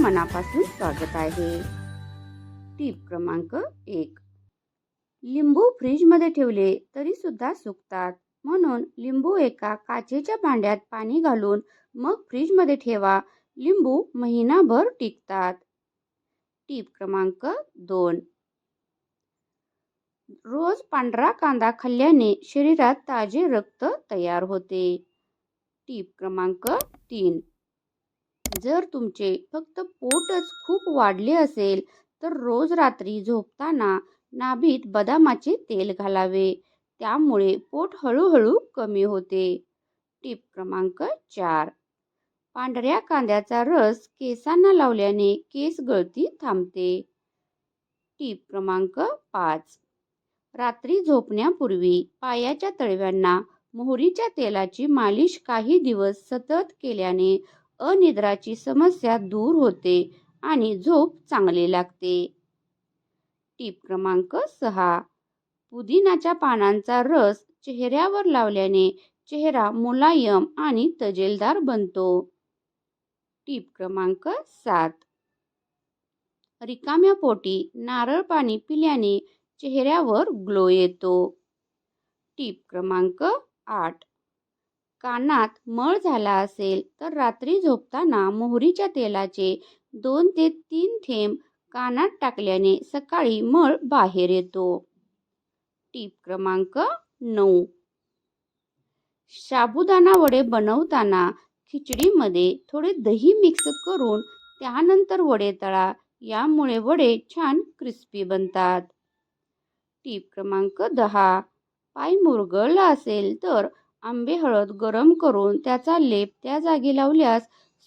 मनापासून स्वागत आहे. टीप क्रमांक एक. लिंबू फ्रीजमध्ये ठेवले तरी सुद्धा सुकतात. म्हणून लिंबू एका काचेच्या भांड्यात पाणी घालून मग फ्रीजमध्ये ठेवा. लिंबू महिनाभर टिकतात. टीप क्रमांक दोन. रोज पांढरा कांदा खाल्ल्याने शरीरात ताजे रक्त तयार होते. टीप क्रमांक तीन. जर तुमचे फक्त पोटच खूप वाढले असेल तर रोज रात्री झोपताना नाभीत बदामाचे तेल घालावे. त्यामुळे पोट हळूहळू कमी होते. टीप क्रमांक चार. पांढऱ्या कांद्याचा रस केसांना लावल्याने केस गळती थांबते. टीप क्रमांक पाच. रात्री झोपण्यापूर्वी पायाच्या तळव्यांना मोहरीच्या तेलाची मालिश काही दिवस सतत केल्याने अनिद्राची समस्या दूर होते आणि झोप चांगली लागते. टीप क्रमांक सहा. पुदिनाच्या पानांचा रस चेहऱ्यावर लावल्याने चेहरा मुलायम आणि तजेलदार बनतो. टीप क्रमांक सात. रिकाम्या पोटी नारळ पाणी पिल्याने चेहऱ्यावर ग्लो येतो. टीप क्रमांक आठ. कानात मळ झाला असेल तर रात्री झोपताना मोहरीच्या तेलाचे दोन ते तीन थेंब कानात टाकल्याने सकाळी मळ बाहेर येतो. टीप क्रमांक नऊ. साबुदाणा वडे बनवताना खिचडीमध्ये थोडे दही मिक्स करून त्यानंतर वडे तळा यामुळे वडे छान क्रिस्पी बनतात. टीप क्रमांक दहा. पाय मुरगळला असेल तर आंबे हळद गरम करून त्याचा लेप त्या जागी लावल्यास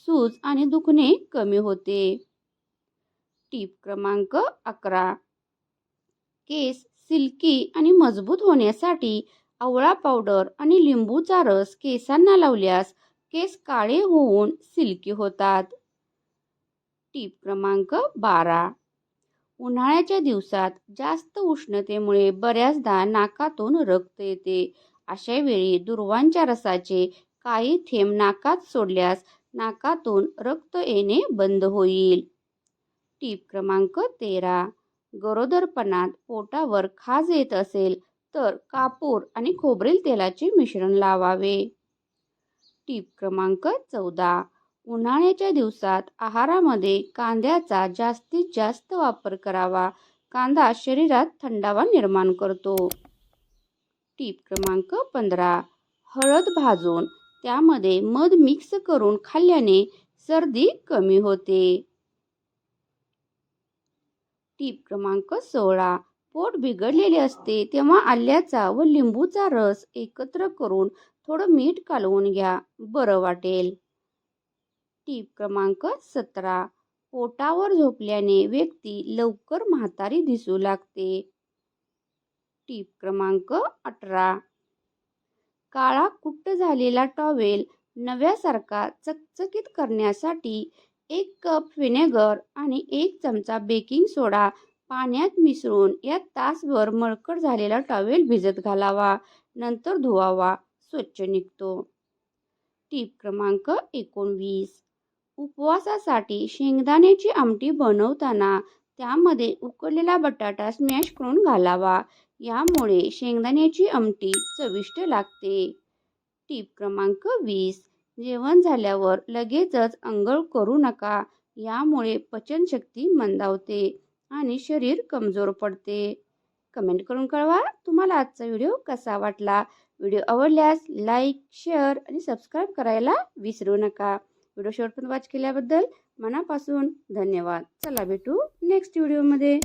सूज आणि दुखणे कमी होते. टीप क्रमांक अकरा. केस सिल्की आणि मजबूत होण्यासाठी आवळा पावडर आणि लिंबूचा रस केसांना लावल्यास केस काळे होऊन सिल्की होतात. टीप क्रमांक बारा. उन्हाळ्याच्या दिवसात जास्त उष्णतेमुळे बऱ्याचदा नाकातून रक्त येते. अशा वेळी दुर्वांच्या रसाचे काही थेंब नाकात सोडल्यास नाकातून रक्त येणे बंद होईल. टीप क्रमांक तेरा. गरोदरपणात पोटावर खाज येत असेल तर कापूर आणि खोबरेल तेलाचे मिश्रण लावावे. टीप क्रमांक चौदा. उन्हाळ्याच्या दिवसात आहारामध्ये कांद्याचा जास्तीत जास्त वापर करावा. कांदा शरीरात थंडावा निर्माण करतो. टीप क्रमांक पंधरा. हळद भाजून त्यामध्ये मध मिक्स करून खाल्ल्याने सर्दी कमी होते. टीप क्रमांक सोळा. पोट बिघडलेले असते तेव्हा आल्याचा व लिंबूचा रस एकत्र करून थोडं मीठ कालवून घ्या. बरं वाटेल. टीप क्रमांक सतरा. पोटावर झोपल्याने व्यक्ती लवकर म्हातारी दिसू लागते. टीप क्रमांक अठरा. काळा कुट्ट झालेला टॉवेल नव्यासारखा चकचकीत करण्यासाठी एक कप व्हिनेगर आणि एक चमचा बेकिंग सोडा पाण्यात मिसळून यात तासभर मळकट झालेला टॉवेल भिजत घालावा नंतर धुवावा स्वच्छ निघतो. टीप क्रमांक एकोणवीस. उपवासासाठी शेंगदाण्याची आमटी बनवताना त्यामध्ये उकडलेला बटाटा स्मॅश करून घालावा. यामुळे शेंगदाण्याची आमटी चविष्ट लागते. टीप क्रमांक वीस. जेवण झाल्यावर लगेचच अंघोळ करू नका. यामुळे पचनशक्ती मंदावते आणि शरीर कमजोर पडते. कमेंट करून कळवा तुम्हाला आजचा व्हिडिओ कसा वाटला? व्हिडिओ आवडल्यास लाईक शेअर आणि सबस्क्राईब करायला विसरू नका. व्हिडिओ शेवटपर्यंत वॉच केल्याबद्दल मनापासून धन्यवाद. चला भेटू नेक्स्ट व्हिडिओमध्ये